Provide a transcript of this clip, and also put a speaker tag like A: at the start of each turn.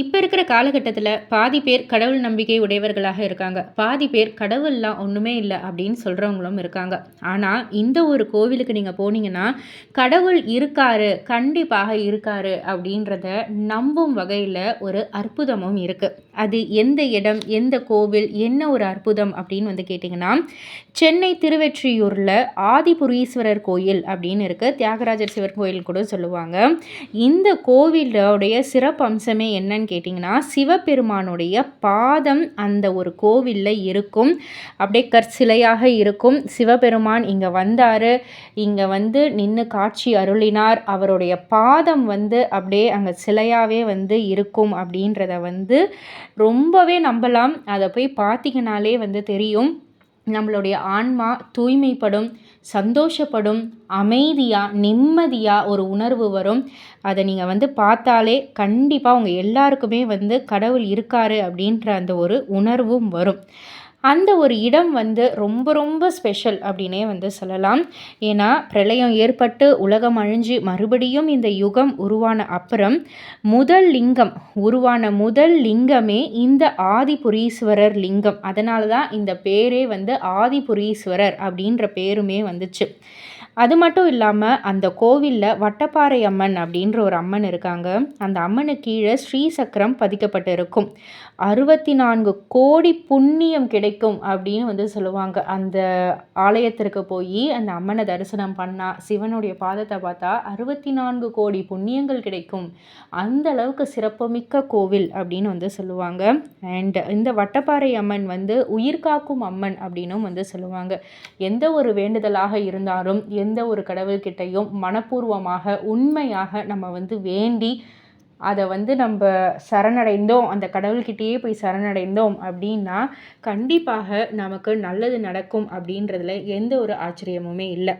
A: இப்போ இருக்கிற காலகட்டத்தில் பாதி பேர் கடவுள் நம்பிக்கை உடையவர்களாக இருக்காங்க. பாதி பேர் கடவுள்லாம் ஒன்றுமே இல்லை அப்படின்னு சொல்கிறவங்களும் இருக்காங்க. ஆனால் இந்த ஒரு கோவிலுக்கு நீங்கள் போனீங்கன்னா கடவுள் இருக்காரு கண்டிப்பாக இருக்காரு அப்படின்றத நம்பும் வகையில் ஒரு அற்புதமும் இருக்குது அது எந்த இடம் எந்த கோவில் என்ன ஒரு அற்புதம் அப்படின்னு வந்து கேட்டிங்கன்னா சென்னை திருவெற்றியூரில் ஆதிபுரீஸ்வரர் கோயில் அப்படின்னு இருக்குது தியாகராஜர் சிவர் கோயில் கூட சொல்லுவாங்க. இந்த கோவிலோடைய சிறப்பம்சமே என்னன்னு என்னன்னு கேட்டிங்கன்னா சிவபெருமானுடைய பாதம் அந்த ஒரு கோவிலில் இருக்கும். அப்படியே கற்சிலையாக இருக்கும். சிவபெருமான் இங்கே வந்தார். இங்கே வந்து நின்று காட்சி அருளினார். அவருடைய பாதம் வந்து அப்படியே அங்கே சிலையாகவே வந்து இருக்கும் அப்படின்றத வந்து ரொம்பவே நம்பலாம். அதை போய் பார்த்தீங்கனாலே வந்து தெரியும். நம்மளுடைய ஆன்மா தூய்மைப்படும் சந்தோஷப்படும் அமைதியாக நிம்மதியாக ஒரு உணர்வு வரும். அதை நீங்கள் வந்து பார்த்தாலே கண்டிப்பாக உங்கள் எல்லாருக்குமே வந்து கடவுள் இருக்கார் அப்படின்ற அந்த ஒரு உணர்வும் வரும். அந்த ஒரு இடம் வந்து ரொம்ப ரொம்ப ஸ்பெஷல் அப்படின்னே வந்து சொல்லலாம். ஏன்னா பிரளயம் ஏற்பட்டு உலகம் அழிஞ்சு மறுபடியும் இந்த யுகம் உருவான அப்புறம் முதல் லிங்கம் உருவான முதல் லிங்கமே இந்த ஆதிபுரீஸ்வரர் லிங்கம். அதனால தான் இந்த பேரே வந்து ஆதிபுரீஸ்வரர் அப்படின்ற பேருமே வந்துச்சு. அது மட்டும் இல்லாமல் அந்த கோவிலில் வட்டப்பாறை அம்மன் அப்படின்ற ஒரு அம்மன் இருக்காங்க. அந்த அம்மனுக்கு கீழே ஸ்ரீசக்கரம் பதிக்கப்பட்டு இருக்கும் அறுபத்தி நான்கு கோடி புண்ணியம் கிடைக்கும் அப்படின்னு வந்து சொல்லுவாங்க. அந்த ஆலயத்திற்கு போய் அந்த அம்மனை தரிசனம் பண்ணால் சிவனுடைய பாதத்தை பார்த்தா அறுபத்தி நான்கு கோடி புண்ணியங்கள் கிடைக்கும். அந்த அளவுக்கு சிறப்புமிக்க கோவில் அப்படின்னு வந்து சொல்லுவாங்க. அண்ட் இந்த வட்டப்பாறை அம்மன் வந்து உயிர்காக்கும் அம்மன் அப்படின்னும் வந்து சொல்லுவாங்க. எந்த ஒரு வேண்டுதலாக இருந்தாலும் எந்த ஒரு கடவுள்கிட்டையும் மனப்பூர்வமாக உண்மையாக நம்ம வந்து வேண்டி அதை வந்து நம்ம சரணடைந்தோம் அந்த கடவுள்கிட்டயே போய் சரணடைந்தோம் அப்படின்னா கண்டிப்பாக நமக்கு நல்லது நடக்கும் அப்படின்றதுல எந்த ஒரு ஆச்சரியமுமே இல்லை.